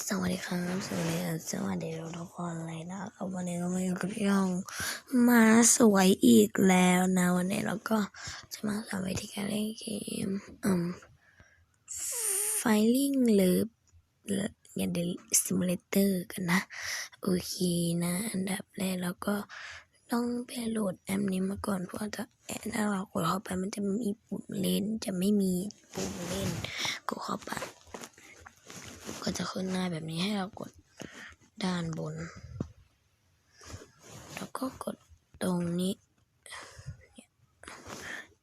สวัสดีครับสวัสดีสวัสดีทุกคนเลยนะครับวันนี้เรามาอยู่กับพี่ยองมาสวยอีกแล้วนะวันนี้เราก็จะมาสอนวิธีการเล่นเกมอืม Filing หรืออย่าเดซิมูเลเตอร์กันนะ โอเคนะ อันดับแรกเราก็ต้องไปโหลดแอปนี้มาก่อนเพราะจะถ้าเรากดเข้าไปมันจะมีปุ่มเล่นจะไม่มีปุ่มเล่นกดเข้าไป ก็จะขึ้นหน้าแบบนี้ให้เรากดด้านบน แล้วก็กดตรงนี้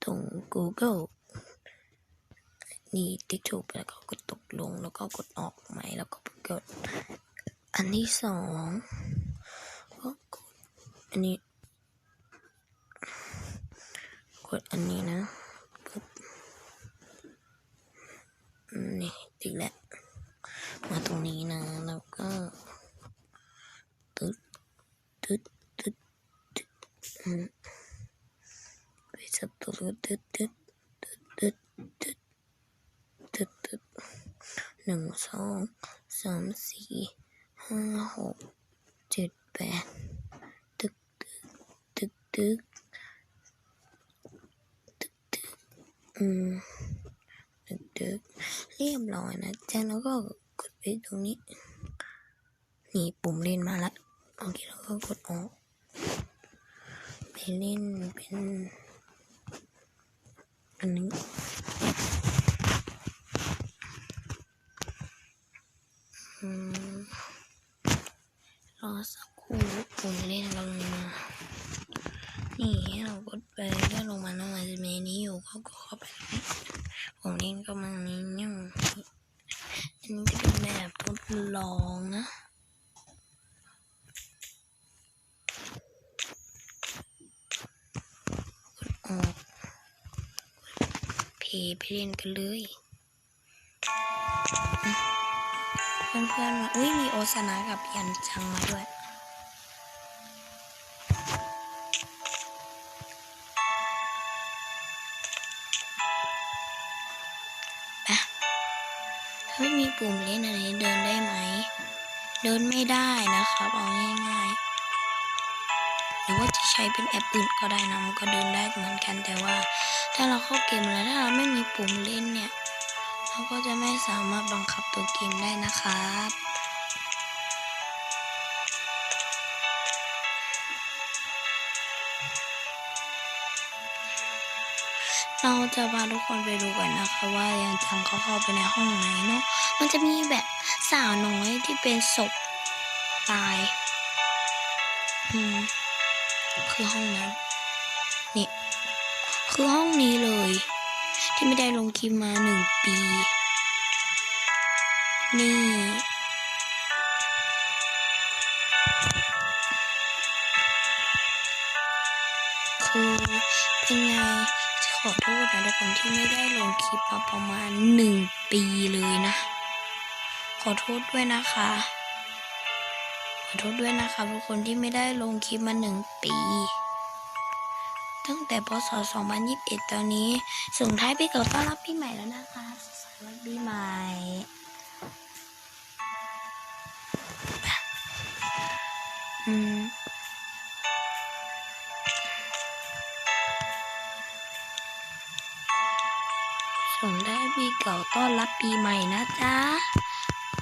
ตรง Google นี่ติ๊กถูกแล้วก็กดตกลงแล้วก็กดออกใหมแล้วก็กด อันที่สองก็กดอันนี้ กดอันนี้นะกดนี่ติ๊กแล้ว มาตรงนี้นะ แล้วก็ตึ๊ดตึ๊ดตึ๊ดตึ๊ดอืมไปสับตัวตึ๊ดตึ๊ดตึ๊ดตึ๊ดตึ๊ดตึ๊ดตึ๊ด หนึ่งสองสามสี่ห้าหกเจ็ดแปดตึ๊ดตึ๊ดตึ๊ดตึ๊ดตึ๊ดตึ๊ดอืมตึ๊ดตึ๊ดเรียบร้อยนะจ๊ะแล้วก็กดไปตรงนี้ นี่ปุ่มเล่นมาละโอเคแล้วก็กดออกไปเล่นเป็นอันนี้อืม รอสักครู่ปุ่มเล่นลยมา นี่ให้เรากดไปเลื่อนลงมาแล้วมันจะมีนี้อยู่ก็กดเข้าไปปุ่มเล่นก็มันนี้เนี่ยอันนี้จะเป็นแบบทดลองนะออกเพย์ไปเล่นกันเลย เพื่อนๆมา อุ้ยมีโอซานะกับยันจังมาด้วยอะถ้าไม่มีปุ่มเล่นอันนี้เดินได้ไหม เดินไม่ได้นะครับเอาง่ายๆ หรือว่าจะใช้เป็นแอปอื่นก็ได้นะ มันก็เดินได้เหมือนกันแต่ว่า ถ้าเราเข้าเกมแล้วถ้าเราไม่มีปุ่มเล่นเนี่ย เราก็จะไม่สามารถบังคับตัวเกมได้นะครับเราจะพาทุกคนไปดูกันนะคะว่ายังจังเขาเข้าไปในห้องไหนเนาะ มันจะมีแบบสาวน้อยที่เป็นศพตาย อืม คือห้องนั้น นี่ คือห้องนี้เลย ที่ไม่ได้ลงคลิปมาหนึ่งปี นี่ คือเป็นไงขอโทษนะทุกคนที่ไม่ได้ลงคลิปมาประมาณหนึ่งปีเลยนะ ขอโทษด้วยนะคะ ขอโทษด้วยนะคะทุกคนที่ไม่ได้ลงคลิปมาหนึ่งปี ตั้งแต่พศ 2021 ตอนนี้ส่งท้ายปีเก่าต้อนรับปีใหม่แล้วนะคะสวัสดีปีใหม่อืมส่งได้ายปีเก่าต้อนรับปีใหม่นะจ๊ะ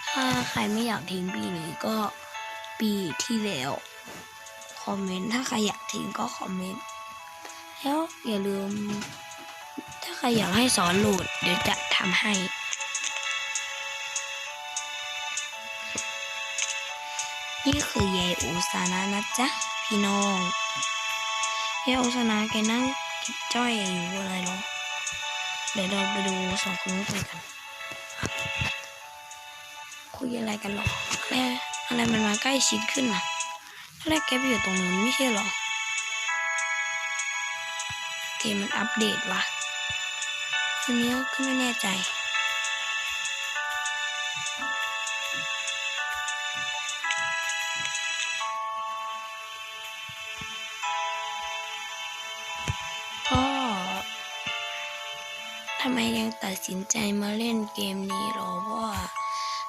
ถ้าใครไม่อยากทิ้งปีนี้ก็ปีที่แล้ว คอมเมนต์ ถ้าใครอยากทิ้งก็คอมเมนต์ แล้วอย่าลืม ถ้าใครอยากให้สอนโหลดเดี๋ยวจะทำให้นี่คือยายอุสานะนะจ๊ะพี่น้องยายอุสานะแกนั่งกิบจ้อยอยู่อะไรหรอเดี๋ยวเราไปดูสองคนนี้คุยกัน คุยอะไรกันหรออะไรอะไรมันมาใกล้ชิดขึ้นนะตอนแรกแกไปอยู่ตรงนู้นไม่ใช่หรอ เกมมันอัปเดตวะทีนี้ก็ไม่แน่ใจก็ทำไมยังตัดสินใจมาเล่นเกมนี้หรอเพราะว่า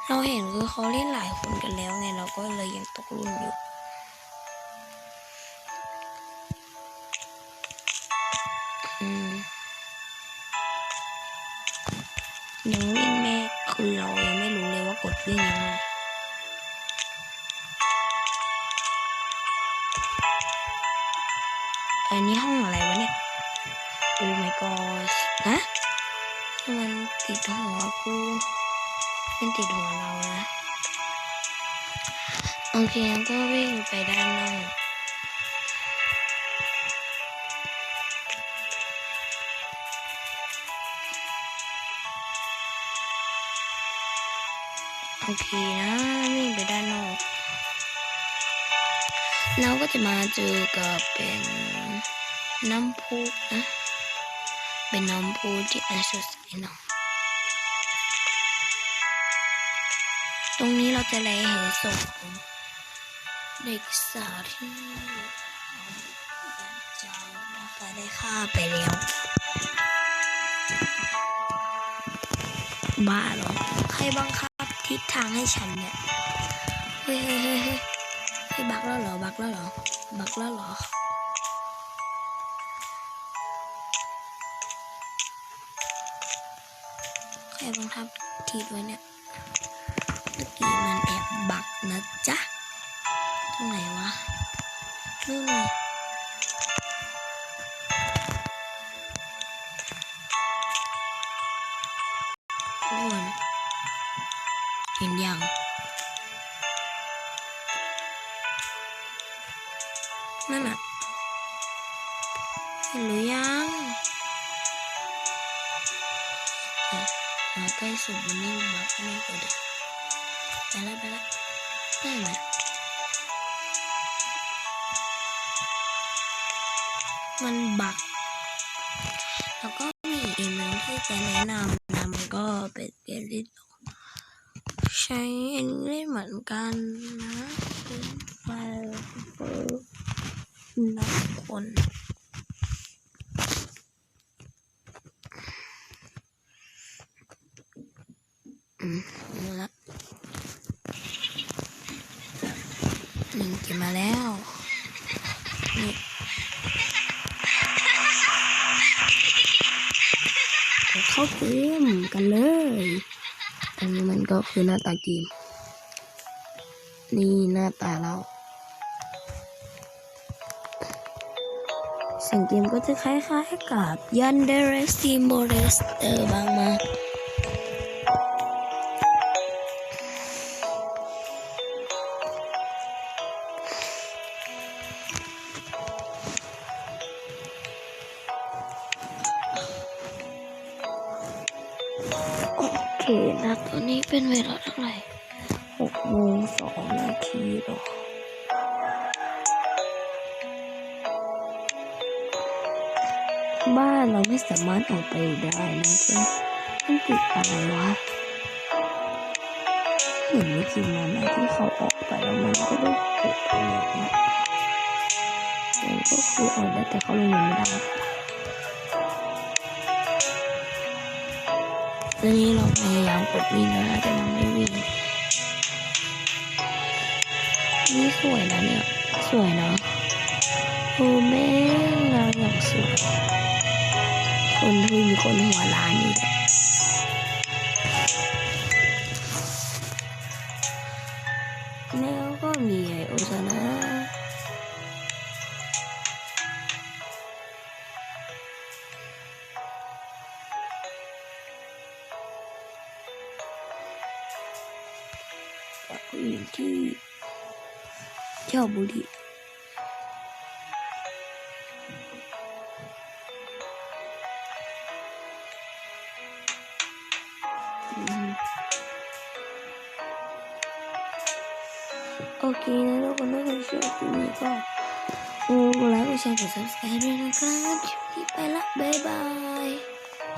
เราเห็นคือเขาเล่นหลายคนกันแล้วไงเราก็เลยยังตกรุ่นอยู่ ยังวิ่งไม่คือเรายังไม่รู้เลยว่ากดวิ่งยังไงอันนี้ห้องอะไรวะเนี่ย โอ้ my god ฮะมันติดหัวกูมันติดหัวเรานะ โอเคก็วิ่งไปด้านนอก โอเคนะวิ่งไปด้านนอกเราก็จะมาเจอกับเป็นน้ำพุนะ เป็นน้ำพุที่อันสดใสเนาะตรงนี้เราจะได้เห็นศพเด็กสาวที่จานะคะได้ฆ่าไปแล้วบ้าหรอ ใครบังคับ ทิศทางให้ฉันเนี่ยเฮ้ยเฮ้ยเฮ้ยเฮ้ยเฮ้ยบักแล้วเหรอ บักแล้วเหรอ บักแล้วเหรอ ใครบังคับทิศไว้เนี่ยเมื่อกี้มันแอบบักนะจ๊ะ ตรงไหนวะนู่นไงทุ ยัง นั่นน่ะเห็นหรือยังมาใกล้สุดมันนี่บักไม่กว่าเดิมไปแล้วไปแล้วได้ไหมมันบัก แล้วก็มีอีกเกมหนึ่งที่จะแนะนำนะมันก็เป็นเกมที่ ใช้อันนี้เล่นเหมือนกันนะไฟเฟนับคนอือละหนึ่งก็บมาแล้วนี่เข้าเกมกันเลย อันนี้มันก็คือหน้าตาเกม นี่หน้าตาเราสังเกมก็จะคล้ายๆกับยันเดเรสตีโมเรสเตอร์บางมา โอเคนะตอนนี้เป็นเวลาเท่าไหร่หกโมงสองนาทีหรอบ้านเราไม่สามารถออกไปได้นะเจ้ามันติดอะไรวะเห็นไม่กี่มันนะที่เขาออกไปแล้วมันก็ได้เกิดประโยนะมันก็คือออกได้แต่เขาลงเงินไม่ได้ ตอนนี้เราพยายามกดวิ่งแล้วนะแต่มันไม่วิ่งนี่สวยนะเนี่ย สวยเนาะโอ้แม่งเราอย่างสวย คนที่มีคนหัวล้านอยู่ จากผู้หญิงที่ชอบบุหรี่อืมโอเคนะ